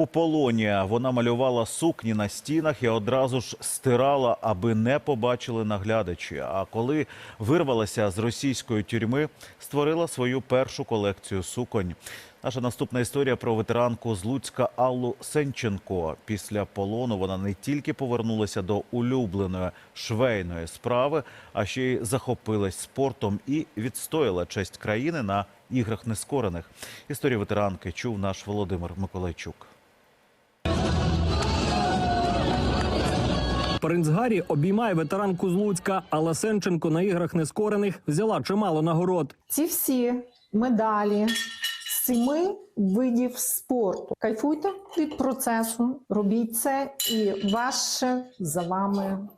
У полоні вона малювала сукні на стінах і одразу ж стирала, аби не побачили наглядачі. А коли вирвалася з російської тюрми, створила свою першу колекцію суконь. Наша наступна історія про ветеранку з Луцька Аллу Сенченко. Після полону вона не тільки повернулася до улюбленої швейної справи, а ще й захопилась спортом і відстояла честь країни на іграх нескорених. Історію ветеранки чув наш Володимир Миколайчук. Принц Гаррі обіймає ветеранку з Луцька, але Сенченко на іграх нескорених взяла чимало нагород. Ці всі медалі семи видів спорту. Кайфуйте від процесу, робіть це, і ваше за вами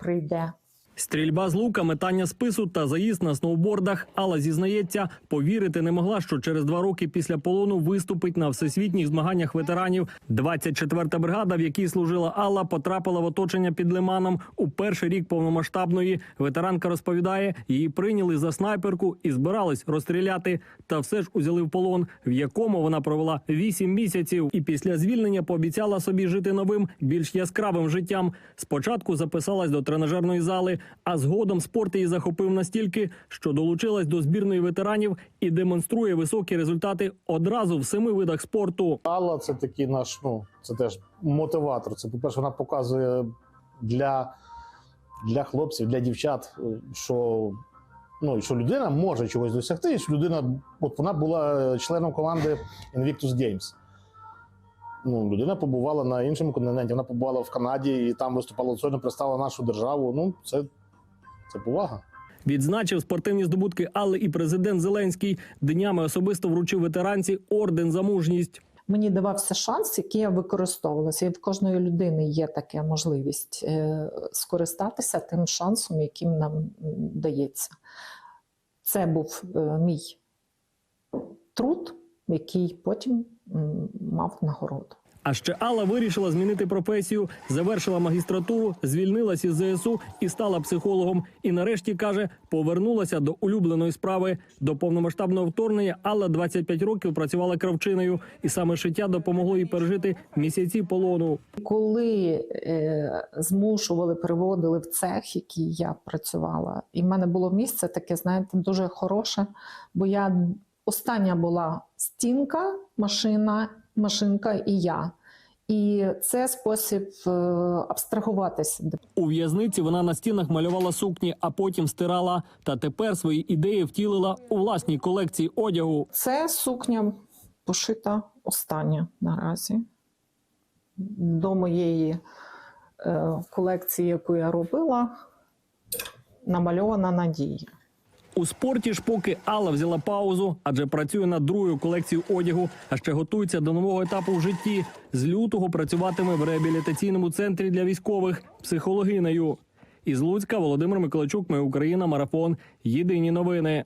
прийде. Стрільба з лука, метання спису та заїзд на сноубордах. Алла зізнається, повірити не могла, що через два роки після полону виступить на всесвітніх змаганнях ветеранів. 24-та бригада, в якій служила Алла, потрапила в оточення під Лиманом у перший рік повномасштабної. Ветеранка розповідає, її прийняли за снайперку і збирались розстріляти. Та все ж узяли в полон, в якому вона провела 8 місяців. І після звільнення пообіцяла собі жити новим, більш яскравим життям. Спочатку записалась до тренажерної зали, а згодом спорт її захопив настільки, що долучилась до збірної ветеранів і демонструє високі результати одразу в семи видах спорту. Алла це такий наш, ну це теж мотиватор. Це, по-перше, вона показує для, для хлопців, для дівчат, е, що, ну, що людина може чогось досягти, і що людина, от вона була членом команди Invictus Games. Ну, людина побувала на іншому континенті, вона побувала в Канаді і там виступала сьогодні, представила нашу державу. Ну, це, це повага. Відзначив спортивні здобутки Алли і президент Зеленський. Днями особисто вручив ветеранці орден за мужність. Мені давався шанс, який я використовувалася. І в кожної людини є така можливість е, скористатися тим шансом, яким нам дається. Це був е, мій труд, який потім мав нагороду. А ще Алла вирішила змінити професію, завершила магістратуру, звільнилась із ЗСУ і стала психологом. І нарешті каже, повернулася до улюбленої справи. До повномасштабного вторгнення Алла 25 років працювала кравчиною, і саме шиття допомогло їй пережити місяці полону. Коли е, змушували, переводили в цех, який я працювала, і в мене було місце таке, знаєте, дуже хороше, бо я остання була стінка, машина, машинка і я. І це спосіб е, абстрагуватися. У в'язниці вона на стінах малювала сукні, а потім стирала. Та тепер свої ідеї втілила у власній колекції одягу. Це сукня пошита остання наразі. До моєї е, колекції, яку я робила, намальована надія. У спорті ж поки Алла взяла паузу, адже працює над другою колекцією одягу, а ще готується до нового етапу в житті. З лютого працюватиме в реабілітаційному центрі для військових психологинею. Із Луцька Володимир Миколачук, Ми Україна, марафон. Єдині новини.